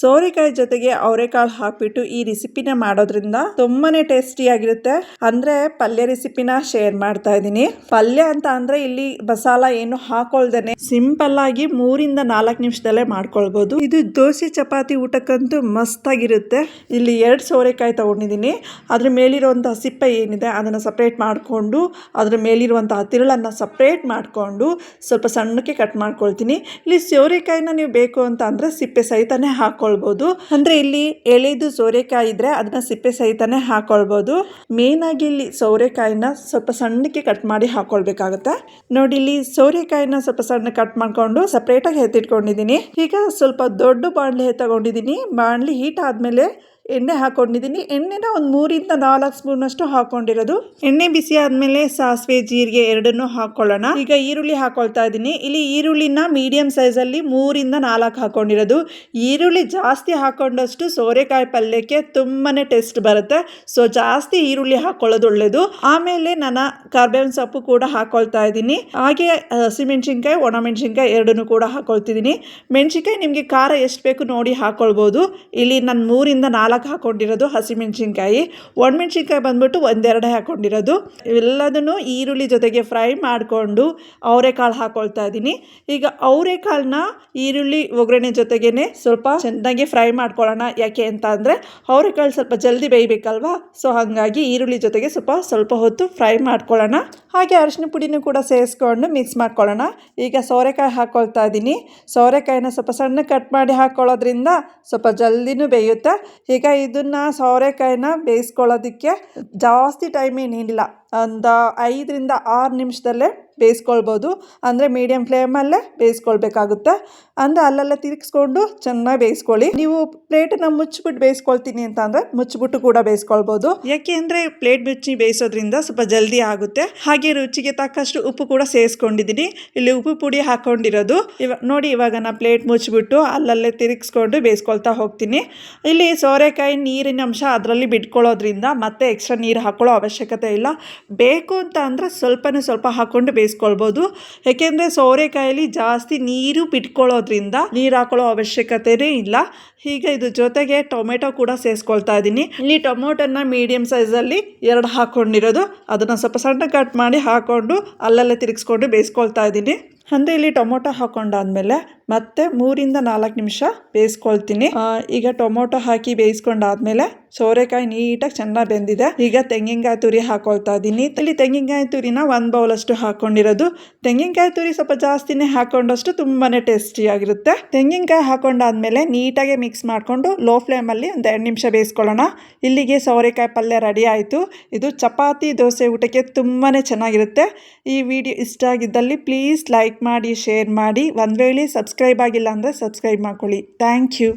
ಸೋರೆಕಾಯಿ ಜೊತೆಗೆ ಅವರೆಕಾಳು ಹಾಕ್ಬಿಟ್ಟು ಈ ರೆಸಿಪಿನ ಮಾಡೋದ್ರಿಂದ ತುಂಬಾನೇ ಟೇಸ್ಟಿ ಆಗಿರುತ್ತೆ. ಅಂದ್ರೆ ಪಲ್ಯ ರೆಸಿಪಿನ ಶೇರ್ ಮಾಡ್ತಾ ಇದ್ದೀನಿ. ಪಲ್ಯ ಅಂತ ಅಂದ್ರೆ ಇಲ್ಲಿ ಮಸಾಲ ಏನು ಹಾಕೊಳ್ದೇನೆ ಸಿಂಪಲ್ ಆಗಿ ಮೂರಿಂದ ನಾಲ್ಕು ನಿಮಿಷದಲ್ಲೇ ಮಾಡ್ಕೊಳ್ಬಹುದು ಇದು ದೋಸೆ, ಚಪಾತಿ ಊಟಕ್ಕಂತೂ ಮಸ್ತ್ ಆಗಿರುತ್ತೆ ಇಲ್ಲಿ ಎರಡು ಸೋರೆಕಾಯಿ ತಗೊಂಡಿದ್ದೀನಿ. ಅದ್ರ ಮೇಲಿರುವಂತಹ ಸಿಪ್ಪೆ ಏನಿದೆ ಅದನ್ನ ಸಪ್ರೇಟ್ ಮಾಡಿಕೊಂಡು, ಅದ್ರ ಮೇಲಿರುವಂತಹ ತಿರುಳನ್ನ ಸಪ್ರೇಟ್ ಮಾಡಿಕೊಂಡು ಸ್ವಲ್ಪ ಸಣ್ಣಕ್ಕೆ ಕಟ್ ಮಾಡ್ಕೊಳ್ತೀನಿ. ಇಲ್ಲಿ ಸೋರೆಕಾಯಿನ ನೀವು ಬೇಕು ಅಂತ ಅಂದ್ರೆ ಸಿಪ್ಪೆ ಸಹಿತನೇ ಹಾಕೊಳ್ಬಹುದು ಅಂದರೆ ಇಲ್ಲಿ ಎಳೆದು ಸೋರೆಕಾಯಿ ಇದ್ರೆ ಅದನ್ನ ಸಿಪ್ಪೆ ಸಹಿತನೇ ಮೇನ್ ಆಗಿ ಇಲ್ಲಿ ಸೋರೆಕಾಯಿನ ಸ್ವಲ್ಪ ಸಣ್ಣಕ್ಕೆ ಕಟ್ ಮಾಡಿ ಹಾಕೊಳ್ಬೇಕಾಗುತ್ತೆ. ನೋಡಿ ಇಲ್ಲಿ ಸೋರೆಕಾಯಿನ ಸ್ವಲ್ಪ ಸಣ್ಣ ಕಟ್ ಮಾಡ್ಕೊಂಡು ಸಪ್ರೇಟಾಗಿ ಎತ್ತಿಟ್ಕೊಂಡಿದ್ದೀನಿ. ಈಗ ಸ್ವಲ್ಪ ದೊಡ್ಡ ಬಾಣಲೆ ತಗೊಂಡಿದ್ದೀನಿ. ಬಾಣಲಿ ಹೀಟ್ ಆದ್ಮೇಲೆ ಎಣ್ಣೆ ಹಾಕೊಂಡಿದ್ದೀನಿ. ಎಣ್ಣೆನ ಒಂದು ಮೂರಿಂದ ನಾಲ್ಕು ಸ್ಪೂನ್ ಅಷ್ಟು ಹಾಕೊಂಡಿರೋದು. ಎಣ್ಣೆ ಬಿಸಿ ಆದಮೇಲೆ ಸಾಸಿವೆ, ಜೀರಿಗೆ ಎರಡನ್ನೂ ಹಾಕೊಳ್ಳೋಣ. ಈಗ ಈರುಳ್ಳಿ ಹಾಕೊಳ್ತಾ ಇದ್ದೀನಿ. ಇಲ್ಲಿ ಈರುಳ್ಳಿನ ಮೀಡಿಯಂ ಸೈಜಲ್ಲಿ ಮೂರಿಂದ ನಾಲ್ಕು ಹಾಕೊಂಡಿರೋದು. ಈರುಳ್ಳಿ ಜಾಸ್ತಿ ಹಾಕೊಂಡಷ್ಟು ಸೋರೆಕಾಯಿ ಪಲ್ಯಕ್ಕೆ ತುಂಬಾ ಟೇಸ್ಟ್ ಬರುತ್ತೆ. ಸೊ, ಜಾಸ್ತಿ ಈರುಳ್ಳಿ ಹಾಕೊಳ್ಳೋದು ಒಳ್ಳೆಯದು ಆಮೇಲೆ ನಾನು ಕಾರ್ಬೇವಿನ ಸೊಪ್ಪು ಕೂಡ ಹಾಕೊಳ್ತಾ ಇದ್ದೀನಿ. ಹಾಗೆ ಹಸಿಮೆಣಸಿನ್ಕಾಯಿ, ಒಣಮೆಣಸಿನ್ಕಾಯಿ ಎರಡನ್ನೂ ಕೂಡ ಹಾಕ್ಕೊಳ್ತಿದ್ದೀನಿ ಮೆಣಸಿನ್ಕಾಯಿ ನಿಮಗೆ ಖಾರ ಎಷ್ಟು ಬೇಕು ನೋಡಿ ಹಾಕೊಳ್ಬೋದು. ಇಲ್ಲಿ ನಾನು ಮೂರಿಂದ ನಾಲ್ಕು ಹಾಕೊಂಡಿರೋದು ಹಸಿಮೆಣ್ಸಿನ್ಕಾಯಿ. ಒಣಮೆಣ್ಸಿನ್ಕಾಯಿ ಬಂದ್ಬಿಟ್ಟು ಒಂದೆರಡು ಹಾಕೊಂಡಿರೋದು. ಇವೆಲ್ಲದನ್ನು ಈರುಳ್ಳಿ ಜೊತೆಗೆ ಫ್ರೈ ಮಾಡಿಕೊಂಡು ಅವರೆಕಾಳು ಹಾಕೊಳ್ತಾ ಇದ್ದೀನಿ ಈಗ ಅವರೆಕಾಳನ್ನ ಈರುಳ್ಳಿ ಒಗ್ಗರಣೆ ಜೊತೆಗೇ ಸ್ವಲ್ಪ ಚೆನ್ನಾಗಿ ಫ್ರೈ ಮಾಡ್ಕೊಳ್ಳೋಣ. ಯಾಕೆ ಅಂತ ಅಂದರೆ ಅವರೆಕಾಳು ಸ್ವಲ್ಪ ಜಲ್ದಿ ಬೇಯಬೇಕಲ್ವಾ? ಸೊ ಹಾಗಾಗಿ ಈರುಳ್ಳಿ ಜೊತೆಗೆ ಸ್ವಲ್ಪ ಸ್ವಲ್ಪ ಹೊತ್ತು ಫ್ರೈ ಮಾಡ್ಕೊಳ್ಳೋಣ. ಹಾಗೆ ಅರಿಶಿನ ಪುಡಿನೂ ಕೂಡ ಸೇರಿಸ್ಕೊಂಡು ಮಿಕ್ಸ್ ಮಾಡ್ಕೊಳ್ಳೋಣ. ಈಗ ಸೋರೆಕಾಯಿ ಹಾಕ್ಕೊಳ್ತಾ ಇದ್ದೀನಿ ಸೋರೆಕಾಯಿನ ಸ್ವಲ್ಪ ಸಣ್ಣ ಕಟ್ ಮಾಡಿ ಹಾಕ್ಕೊಳ್ಳೋದ್ರಿಂದ ಸ್ವಲ್ಪ ಜಲ್ದಿನೂ ಬೇಯುತ್ತೆ? ಈಗ ಇದನ್ನು ಸೋರೆಕಾಯಿನ ಬೇಯಿಸ್ಕೊಳ್ಳೋದಕ್ಕೆ ಜಾಸ್ತಿ ಟೈಮ್ ಏನೇನಿಲ್ಲ ಒಂದು ಐದರಿಂದ ಆರು ನಿಮಿಷದಲ್ಲೇ ಬೇಯಿಸ್ಕೊಳ್ಬೋದು. ಅಂದರೆ ಮೀಡಿಯಂ ಫ್ಲೇಮಲ್ಲೇ ಬೇಯಿಸ್ಕೊಳ್ಬೇಕಾಗುತ್ತೆ. ಅಂದರೆ ಅಲ್ಲೆಲ್ಲ ತಿರುಗಿಸ್ಕೊಂಡು ಚೆನ್ನಾಗಿ ಬೇಯಿಸ್ಕೊಳ್ಳಿ. ನೀವು ಪ್ಲೇಟನ್ನು ಮುಚ್ಚಿಬಿಟ್ಟು ಬೇಯಿಸ್ಕೊಳ್ತೀನಿ ಅಂತ ಅಂದರೆ ಮುಚ್ಚಿಬಿಟ್ಟು ಕೂಡ ಬೇಯಿಸ್ಕೊಳ್ಬೋದು. ಯಾಕೆ ಅಂದರೆ ಪ್ಲೇಟ್ ಮುಚ್ಚಿ ಬೇಯಿಸೋದ್ರಿಂದ ಸ್ವಲ್ಪ ಜಲ್ದಿ ಆಗುತ್ತೆ. ಹಾಗೆ ರುಚಿಗೆ ತಕ್ಕಷ್ಟು ಉಪ್ಪು ಕೂಡ ಸೇರಿಸ್ಕೊಂಡಿದ್ದೀನಿ. ಇಲ್ಲಿ ಉಪ್ಪು ಪುಡಿ ಹಾಕ್ಕೊಂಡಿರೋದು ಇವಾಗ ನೋಡಿ ಇವಾಗ ನಾನು ಪ್ಲೇಟ್ ಮುಚ್ಚಿಬಿಟ್ಟು ಅಲ್ಲಲ್ಲೇ ತಿರುಗಿಸ್ಕೊಂಡು ಬೇಯಿಸ್ಕೊಳ್ತಾ ಹೋಗ್ತೀನಿ. ಇಲ್ಲಿ ಸೋರೆಕಾಯಿ ನೀರಿನ ಅಂಶ ಅದರಲ್ಲಿ ಬಿಟ್ಕೊಳ್ಳೋದ್ರಿಂದ ಮತ್ತೆ ಎಕ್ಸ್ಟ್ರಾ ನೀರು ಹಾಕೊಳ್ಳೋ ಅವಶ್ಯಕತೆ ಇಲ್ಲ. ಬೇಕು ಅಂತ ಅಂದರೆ ಸ್ವಲ್ಪನೇ ಸ್ವಲ್ಪ ಹಾಕ್ಕೊಂಡು ಬೇಯಿಸ್ಕೊಳ್ಬೋದು. ಯಾಕೆಂದರೆ ಸೋರೆಕಾಯಲ್ಲಿ ಜಾಸ್ತಿ ನೀರು ಬಿಟ್ಕೊಳ್ಳೋದ್ರಿಂದ ನೀರು ಹಾಕೊಳ್ಳೋ ಅವಶ್ಯಕತೆನೇ ಇಲ್ಲ. ಹೀಗೆ ಇದು ಜೊತೆಗೆ ಟೊಮೆಟೊ ಕೂಡ ಸೇರಿಸ್ಕೊಳ್ತಾ ಇದ್ದೀನಿ. ಇಲ್ಲಿ ಟೊಮೊಟೊನ ಮೀಡಿಯಮ್ ಸೈಜಲ್ಲಿ ಎರಡು ಹಾಕ್ಕೊಂಡಿರೋದು ಅದನ್ನು ಸ್ವಲ್ಪ ಸಣ್ಣ ಕಟ್ ಮಾಡಿ ಹಾಕ್ಕೊಂಡು ಅಲ್ಲಲ್ಲೇ ತಿರುಗಿಸ್ಕೊಂಡು ಬೇಯಿಸ್ಕೊಳ್ತಾ ಇದ್ದೀನಿ. ಅಂದರೆ ಇಲ್ಲಿ ಟೊಮೊಟೊ ಹಾಕೊಂಡಾದ್ಮೇಲೆ ಮತ್ತೆ ಮೂರಿಂದ ನಾಲ್ಕು ನಿಮಿಷ ಬೇಯಿಸ್ಕೊಳ್ತೀನಿ. ಈಗ ಟೊಮೊಟೊ ಹಾಕಿ ಬೇಯಿಸ್ಕೊಂಡಾದ್ಮೇಲೆ ಸೋರೆಕಾಯಿ ನೀಟಾಗಿ ಚೆನ್ನಾಗಿ ಬೆಂದಿದೆ. ಈಗ ತೆಂಗಿನಕಾಯಿ ತುರಿ ಹಾಕೊಳ್ತಾ ಇದ್ದೀನಿ. ಇಲ್ಲಿ ತೆಂಗಿನಕಾಯಿ ತುರಿನ ಒಂದು ಬೌಲಷ್ಟು ಹಾಕೊಂಡಿರೋದು. ತೆಂಗಿನಕಾಯಿ ತುರಿ ಸ್ವಲ್ಪ ಜಾಸ್ತಿನೇ ಹಾಕೊಂಡಷ್ಟು ತುಂಬಾ ಟೇಸ್ಟಿಯಾಗಿರುತ್ತೆ ತೆಂಗಿನಕಾಯಿ ಹಾಕೊಂಡಾದ್ಮೇಲೆ ನೀಟಾಗಿ ಮಿಕ್ಸ್ ಮಾಡಿಕೊಂಡು ಲೋ ಫ್ಲೇಮಲ್ಲಿ ಒಂದು ಎರಡು ನಿಮಿಷ ಬೇಯಿಸ್ಕೊಳ್ಳೋಣ. ಇಲ್ಲಿಗೆ ಸೋರೆಕಾಯಿ ಪಲ್ಯ ರೆಡಿ ಆಯಿತು. ಇದು ಚಪಾತಿ ದೋಸೆ ಊಟಕ್ಕೆ ತುಂಬಾ ಚೆನ್ನಾಗಿರುತ್ತೆ. ಈ ವಿಡಿಯೋ ಇಷ್ಟ ಆಗಿದ್ದಲ್ಲಿ ಪ್ಲೀಸ್ ಲೈಕ್ ಮಾಡಿ ಶೇರ್ ಮಾಡಿ. ಒಂದು ವೇಳೆ ಸಬ್ಸ್ಕ್ರೈಬ್ ಆಗಿಲ್ಲ ಅಂದರೆ ಸಬ್ಸ್ಕ್ರೈಬ್ ಮಾಡ್ಕೊಳ್ಳಿ. Thank you